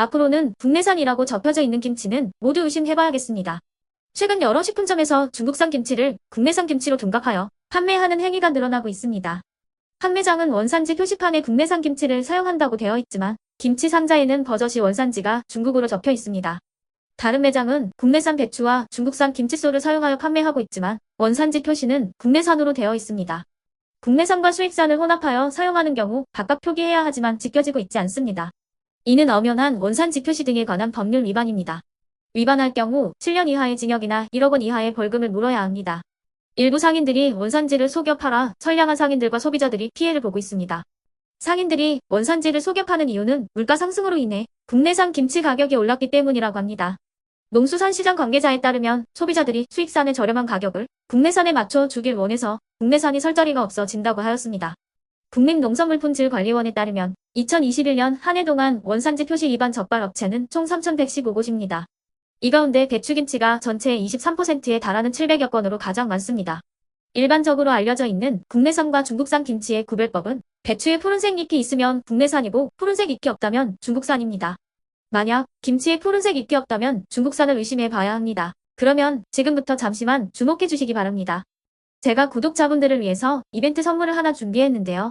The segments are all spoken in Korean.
앞으로는 국내산이라고 접혀져 있는 김치는 모두 의심해봐야겠습니다. 최근 여러 식품점에서 중국산 김치를 국내산 김치로 둔갑하여 판매하는 행위가 늘어나고 있습니다. 판매장은 원산지 표시판에 국내산 김치를 사용한다고 되어 있지만 김치 상자에는 버젓이 원산지가 중국으로 적혀 있습니다. 다른 매장은 국내산 배추와 중국산 김치소를 사용하여 판매하고 있지만 원산지 표시는 국내산으로 되어 있습니다. 국내산과 수입산을 혼합하여 사용하는 경우 각각 표기해야 하지만 지켜지고 있지 않습니다. 이는 엄연한 원산지 표시 등에 관한 법률 위반입니다. 위반할 경우 7년 이하의 징역이나 1억 원 이하의 벌금을 물어야 합니다. 일부 상인들이 원산지를 속여 팔아 선량한 상인들과 소비자들이 피해를 보고 있습니다. 상인들이 원산지를 속여 파는 이유는 물가 상승으로 인해 국내산 김치 가격이 올랐기 때문이라고 합니다. 농수산 시장 관계자에 따르면 소비자들이 수입산의 저렴한 가격을 국내산에 맞춰 주길 원해서 국내산이 설 자리가 없어 진다고 하였습니다. 국민농산물품질관리원에 따르면 2021년 한 해 동안 원산지 표시 위반 적발 업체는 총 3,115곳입니다. 이 가운데 배추김치가 전체의 23%에 달하는 700여 건으로 가장 많습니다. 일반적으로 알려져 있는 국내산과 중국산 김치의 구별법은 배추에 푸른색 잎이 있으면 국내산이고 푸른색 잎이 없다면 중국산입니다. 만약 김치에 푸른색 잎이 없다면 중국산을 의심해 봐야 합니다. 그러면 지금부터 잠시만 주목해 주시기 바랍니다. 제가 구독자분들을 위해서 이벤트 선물을 하나 준비했는데요.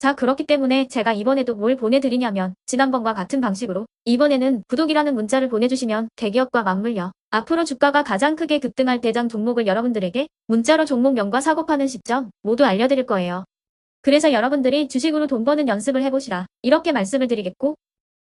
자 그렇기 때문에 제가 이번에도 뭘 보내드리냐면 지난번과 같은 방식으로 이번에는 구독이라는 문자를 보내주시면 대기업과 맞물려 앞으로 주가가 가장 크게 급등할 대장 종목을 여러분들에게 문자로 종목명과 사고 파는 시점 모두 알려드릴 거예요. 그래서 여러분들이 주식으로 돈 버는 연습을 해보시라 이렇게 말씀을 드리겠고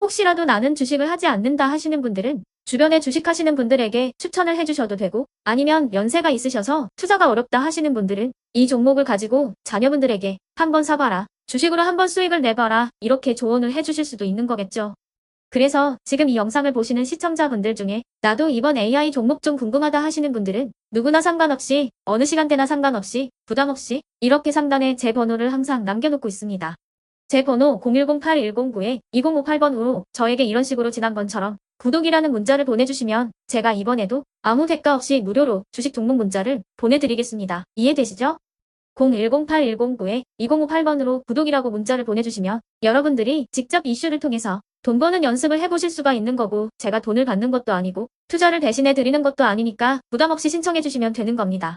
혹시라도 나는 주식을 하지 않는다 하시는 분들은 주변에 주식하시는 분들에게 추천을 해주셔도 되고 아니면 연세가 있으셔서 투자가 어렵다 하시는 분들은 이 종목을 가지고 자녀분들에게 한번 사봐라 주식으로 한번 수익을 내봐라 이렇게 조언을 해주실 수도 있는 거겠죠. 그래서 지금 이 영상을 보시는 시청자분들 중에 나도 이번 AI 종목 좀 궁금하다 하시는 분들은 누구나 상관없이 어느 시간대나 상관없이 부담없이 이렇게 상단에 제 번호를 항상 남겨놓고 있습니다. 제 번호 0108109-2058번으로 저에게 이런 식으로 지난번처럼 구독이라는 문자를 보내주시면 제가 이번에도 아무 대가 없이 무료로 주식 종목 문자를 보내드리겠습니다. 이해되시죠? 0108109-2058번으로 구독이라고 문자를 보내주시면 여러분들이 직접 이슈를 통해서 돈 버는 연습을 해보실 수가 있는 거고 제가 돈을 받는 것도 아니고 투자를 대신해 드리는 것도 아니니까 부담 없이 신청해 주시면 되는 겁니다.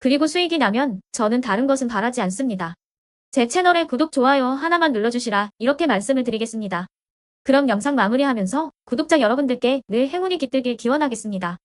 그리고 수익이 나면 저는 다른 것은 바라지 않습니다. 제 채널에 구독, 좋아요 하나만 눌러주시라 이렇게 말씀을 드리겠습니다. 그럼 영상 마무리하면서 구독자 여러분들께 늘 행운이 깃들길 기원하겠습니다.